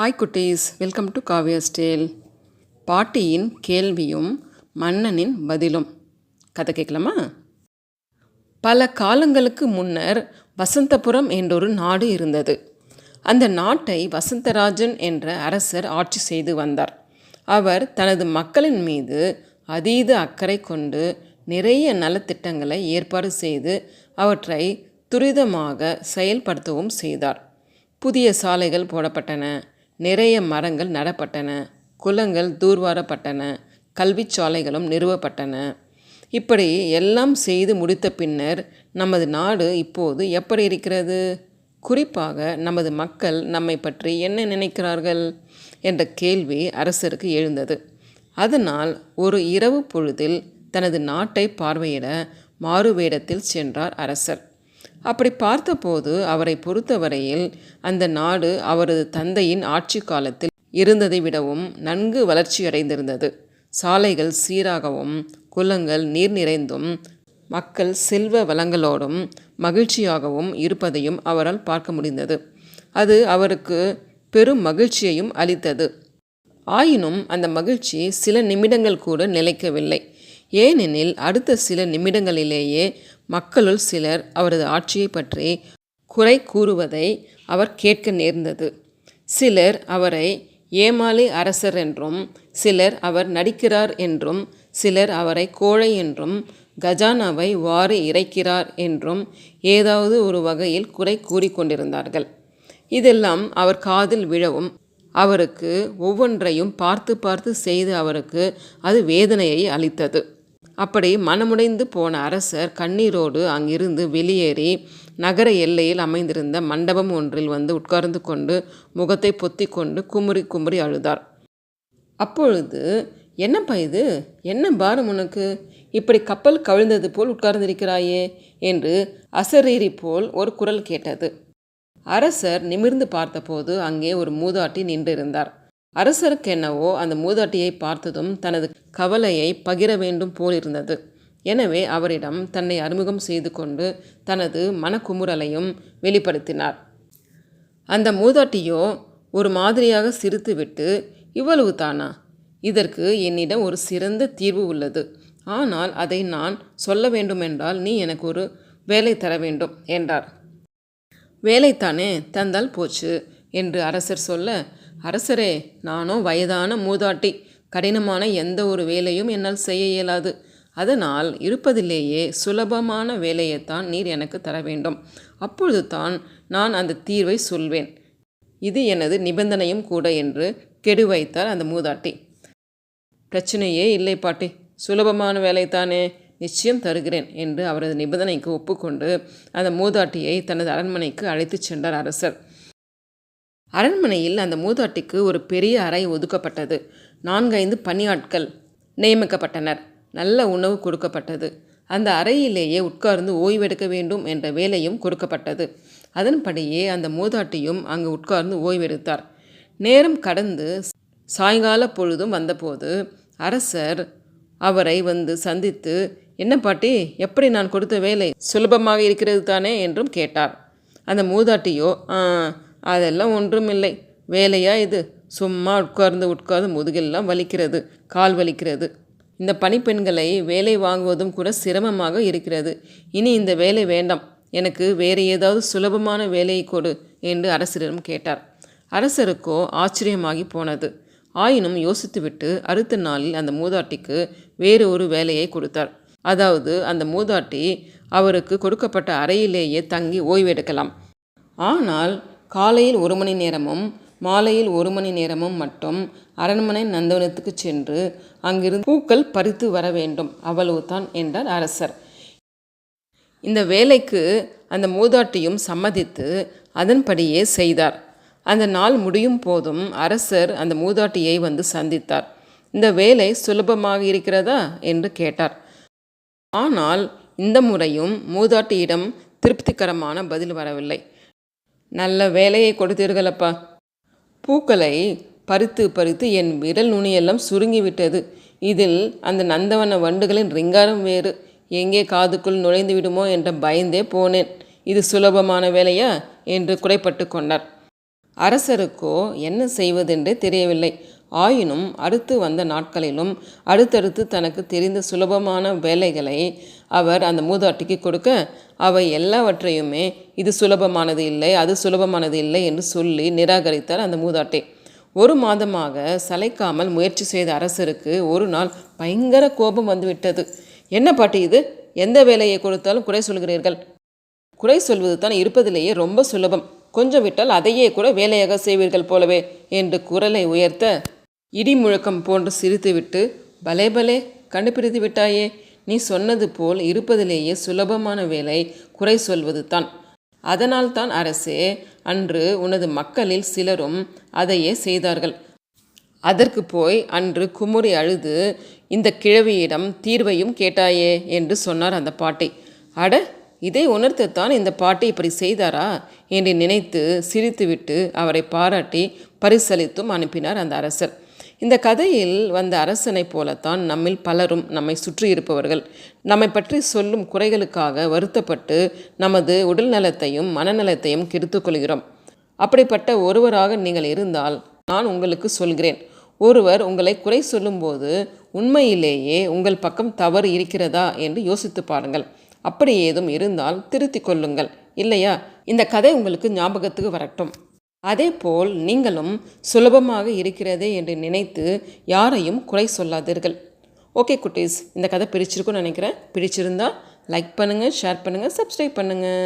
Hi குட்டீஸ். Welcome to Kavya ஸ்டேல் பாட்டியின் கேள்வியும் மன்னனின் பதிலும். கதை கேட்கலாமா? பல காலங்களுக்கு முன்னர் வசந்தபுரம் என்றொரு நாடு இருந்தது. அந்த நாட்டை வசந்தராஜன் என்ற அரசர் ஆட்சி செய்து வந்தார். அவர் தனது மக்களின் மீது அதீத அக்கறை கொண்டு நிறைய நலத்திட்டங்களை ஏற்பாடு செய்து அவற்றை துரிதமாக செயல்படுத்தவும் செய்தார். புதிய சாலைகள் போடப்பட்டன. நிறைய மரங்கள் நடப்பட்டன. குளங்கள் தூர்வாரப்பட்டன. கல்விச்சாலைகளும் நிறுவப்பட்டன. இப்படி எல்லாம் செய்து முடித்த பின்னர் நமது நாடு இப்போது எப்படி இருக்கிறது? குறிப்பாக நமது மக்கள் நம்மை பற்றி என்ன நினைக்கிறார்கள்? என்ற கேள்வி அரசருக்கு எழுந்தது. அதனால் ஒரு இரவு பொழுதில் தனது நாட்டை பார்வையிட மாறுவேடத்தில் சென்றார் அரசர். அப்படி பார்த்தபோது அவரை பொறுத்தவரையில் அந்த நாடு அவரது தந்தையின் ஆட்சி காலத்தில் இருந்ததை விடவும் நன்கு வளர்ச்சியடைந்திருந்தது. சாலைகள் சீராகவும் குளங்கள் நீர் நிறைந்தும் மக்கள் செல்வ வளங்களோடும் மகிழ்ச்சியாகவும் இருப்பதையும் அவரால் பார்க்க முடிந்தது. அது அவருக்கு பெரும் மகிழ்ச்சியையும் அளித்தது. ஆயினும் அந்த மகிழ்ச்சி சில நிமிடங்கள் கூட நிலைக்கவில்லை. ஏனெனில் அடுத்த சில நிமிடங்களிலேயே மக்களுள் சிலர் அவரது ஆட்சியை பற்றி குறை கூறுவதை அவர் கேட்க நேர்ந்தது. சிலர் அவரை ஏமாளி அரசர் என்றும் சிலர் அவர் நடிக்கிறார் என்றும் சிலர் அவரை கோழை என்றும் கஜானாவை வாரி இறைக்கிறார் என்றும் ஏதாவது ஒரு வகையில் குறை கூறிக்கொண்டிருந்தார்கள் இதெல்லாம் அவர் காதில் விழவும் அவருக்கு ஒவ்வொன்றையும் பார்த்து பார்த்து செய்து அவருக்கு அது வேதனையை அளித்தது. அப்படி மனமுடைந்து போன அரசர் கண்ணீரோடு அங்கிருந்து வெளியேறி நகர எல்லையில் அமைந்திருந்த மண்டபம் ஒன்றில் வந்து உட்கார்ந்து கொண்டு முகத்தை பொத்தி கொண்டு குமுறி குமுறி அழுதார். அப்பொழுது என்னப்பா இது? என்ன பாரம் உனக்கு? இப்படி கப்பல் கவிழ்ந்தது போல் உட்கார்ந்திருக்கிறாயே? என்று அசரீரி போல் ஒரு குரல் கேட்டது. அரசர் நிமிர்ந்து பார்த்தபோது அங்கே ஒரு மூதாட்டி நின்றிருந்தார். அரசருக்கென்னவோ அந்த மூதாட்டியை பார்த்ததும் தனது கவலையை பகிர வேண்டும் போலிருந்தது. எனவே அவரிடம் தன்னை அறிமுகம் செய்து கொண்டு தனது மனக்குமுறலையும் வெளிப்படுத்தினார். அந்த மூதாட்டியோ ஒரு மாதிரியாக சிரித்துவிட்டு இவ்வளவு தானா? இதற்கு என்னிடம் ஒரு சிறந்த தீர்வு உள்ளது. ஆனால் அதை நான் சொல்ல வேண்டுமென்றால் நீ எனக்கு ஒரு வேலை தர வேண்டும் என்றார். வேலைத்தானே? தந்தால் போச்சு என்று அரசர் சொல்ல அரசரே நானோ வயதான மூதாட்டி கடினமான எந்த ஒரு வேலையும் என்னால் செய்ய இயலாது. அதனால் இருப்பதிலேயே சுலபமான வேலையைத்தான் நீர் எனக்கு தர வேண்டும். அப்பொழுது தான் நான் அந்த தீர்வை சொல்வேன். இது எனது நிபந்தனையும் கூட என்று கெடு வைத்தார் அந்த மூதாட்டி. பிரச்சனையே இல்லை பாட்டி. சுலபமான வேலைத்தானே நிச்சயம் தருகிறேன் என்று அவரது நிபந்தனைக்கு ஒப்புக்கொண்டு அந்த மூதாட்டியை தனது அரண்மனைக்கு அழைத்துச் சென்றார் அரசர். அரண்மனையில் அந்த மூதாட்டிக்கு ஒரு பெரிய அறை ஒதுக்கப்பட்டது. நான்கைந்து பணியாட்கள் நியமிக்கப்பட்டனர். நல்ல உணவு கொடுக்கப்பட்டது. அந்த அறையிலேயே உட்கார்ந்து ஓய்வெடுக்க வேண்டும் என்ற வேலையும் கொடுக்கப்பட்டது. அதன்படியே அந்த மூதாட்டியும் அங்கு உட்கார்ந்து ஓய்வெடுத்தார். நேரம் கடந்து சாயங்கால பொழுதும் வந்தபோது அரசர் அவரை வந்து சந்தித்து என்ன பாட்டி எப்படி நான் கொடுத்த வேலை? சுலபமாக இருக்கிறது தானே? என்றும் கேட்டார். அந்த மூதாட்டியோ அதெல்லாம் ஒன்றுமில்லை. வேலையா இது? சும்மா உட்கார்ந்து உட்கார்ந்து முதுகெல்லாம் வலிக்கிறது கால் வலிக்கிறது. இந்த பணிப்பெண்களை வேலை வாங்குவதும் கூட சிரமமாக இருக்கிறது. இனி இந்த வேலை வேண்டாம். எனக்கு வேறு ஏதாவது சுலபமான வேலையை கொடு என்று அரசரிடம் கேட்டார். அரசருக்கோ ஆச்சரியமாகி போனது. ஆயினும் யோசித்துவிட்டு அடுத்த நாளில் அந்த மூதாட்டிக்கு வேறு ஒரு வேலையை கொடுத்தார். அதாவது அந்த மூதாட்டி அவருக்கு கொடுக்கப்பட்ட அறையிலேயே தங்கி ஓய்வெடுக்கலாம். ஆனால் காலையில் ஒரு மணி நேரமும் மாலையில் ஒரு மணி நேரமும் மட்டும் அரண்மனை நந்தவனத்துக்கு சென்று அங்கிருந்து பூக்கள் பறித்து வர வேண்டும். அவ்வளவுதான் என்றார் அரசர். இந்த வேலைக்கு அந்த மூதாட்டியும் சம்மதித்து அதன்படியே செய்தார். அந்த நாள் முடியும் போதும் அரசர் அந்த மூதாட்டியை வந்து சந்தித்தார். இந்த வேலை சுலபமாக இருக்கிறதா? என்று கேட்டார். ஆனால் இந்த முறையும் மூதாட்டியிடம் திருப்திகரமான பதில் வரவில்லை. நல்ல வேலையை கொடுத்தீர்களப்பா. பூக்களை பறித்து பறித்து என் விரல் நுனியெல்லாம் சுருங்கிவிட்டது. இதில் அந்த நந்தவன வண்டுகளின் ரிங்காரம் வேறு. எங்கே காதுக்குள் நுழைந்து விடுமோ என்ற பயந்தே போனேன். இது சுலபமான வேலையா? என்று குறைப்பட்டு கொண்டார். அரசருக்கோ என்ன செய்வதென்றே தெரியவில்லை. ஆயினும் அடுத்து வந்த நாட்களிலும் அடுத்தடுத்து தனக்கு தெரிந்த சுலபமான வேலைகளை அவர் அந்த மூதாட்டிக்கு கொடுக்க அவை எல்லாவற்றையுமே இது சுலபமானது இல்லை அது சுலபமானது இல்லை என்று சொல்லி நிராகரித்தார் அந்த மூதாட்டி. ஒரு மாதமாக சளைக்காமல் முயற்சி செய்த அரசருக்கு ஒரு நாள் பயங்கர கோபம் வந்துவிட்டது என்ன பாட்டி இது? எந்த வேலையை கொடுத்தாலும் குறை சொல்கிறீர்கள்? குறை சொல்வது தான் இருப்பதிலேயே ரொம்ப சுலபம். கொஞ்சம் விட்டால் அதையே கூட வேலையாக செய்வீர்கள் போலவே என்று குரலை உயர்த்த இடி முழக்கம் போன்று சிரித்துவிட்டு பலே பலே கண்டுபிடித்து விட்டாயே நீ சொன்னது போல் இருப்பதிலேயே சுலபமான வேலை குறை சொல்வது தான் அதனால்தான் அரசே அன்று உனது மக்களில் சிலரும் அதையே செய்தார்கள். அதற்கு போய் அன்று குமுறி அழுது இந்த கிழவியிடம் தீர்வையும் கேட்டாயே என்று சொன்னார் அந்த பாட்டி. அட இதை உணர்த்தத்தான் இந்த பாட்டி இப்படி செய்தாரா? என்று நினைத்து சிரித்துவிட்டு அவரை பாராட்டி பரிசளித்தும் அனுப்பினார் அந்த அரசர். இந்த கதையில் வந்த அரசனைப் போலத்தான் நம்மில் பலரும் நம்மை சுற்றி இருப்பவர்கள். நம்மை பற்றி சொல்லும் குறைகளுக்காக வருத்தப்பட்டு நமது உடல் நலத்தையும் மனநலத்தையும் கெடுத்துக்கொள்கிறோம் அப்படிப்பட்ட ஒருவராக நீங்கள் இருந்தால் நான் உங்களுக்கு சொல்கிறேன். ஒருவர் உங்களை குறை சொல்லும்போது உண்மையிலேயே உங்கள் பக்கம் தவறு இருக்கிறதா என்று யோசித்து பாருங்கள். அப்படி ஏதும் இருந்தால் திருத்திக் கொள்ளுங்கள். இல்லையா? இந்த கதை உங்களுக்கு ஞாபகத்துக்கு வரட்டும். அதேபோல் நீங்களும் சுலபமாக இருக்கிறதே என்று நினைத்து யாரையும் குறை சொல்லாதீர்கள். ஓகே குட்டீஸ் இந்த கதை பிடிச்சிருக்குன்னு நினைக்கிறேன். பிடிச்சிருந்தா லைக் பண்ணுங்கள் ஷேர் பண்ணுங்கள் சப்ஸ்கிரைப் பண்ணுங்கள்